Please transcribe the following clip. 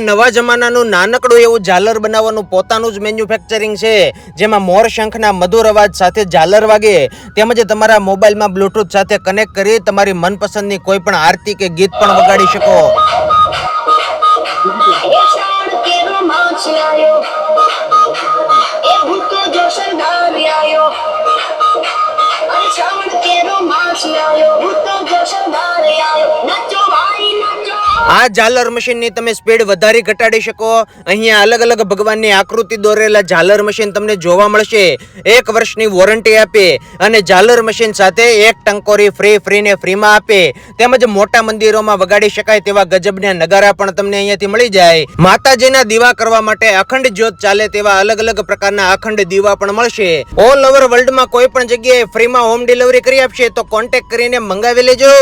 નવા જમાનાનું નાનકડું એવું ઝાલર બનાવવાનું પોતાનું જ મેન્યુફેક્ચરિંગ છે, જેમાં મોર શંખના મધુર અવાજ સાથે ઝાલર વાગે. તેમજ તમારા મોબાઈલમાં બ્લુટૂથ સાથે કનેક્ટ કરી તમારી મનપસંદની કોઈ પણ આરતી કે ગીત પણ વગાડી શકો. આ ઝાલર મશીનની તમે સ્પીડ વધારી ઘટાડી શકો. અહીંયા અલગ અલગ ભગવાનની આકૃતિ દોરેલા ઝાલર મશીન તમને જોવા મળશે. એક વર્ષની વોરંટી આપે અને ઝાલર મશીન સાથે એક ટંકોરી ફ્રી ફ્રીને ફ્રીમાં આપે. તેમજ મોટા મંદિરોમાં વગાડી શકાય તેવા ગજબના નગારા પણ તમને અહીંયાથી મળી જાય. માતાજીના દીવા કરવા માટે અખંડ જ્યોત ચાલે તેવા અલગ અલગ પ્રકારના અખંડ દીવા પણ મળશે. ઓલ ઓવર વર્લ્ડમાં કોઈ પણ જગ્યાએ ફ્રીમાં હોમ ડિલિવરી કરી આપશે તો કોન્ટેક્ટ કરીને મંગાવી લેજો.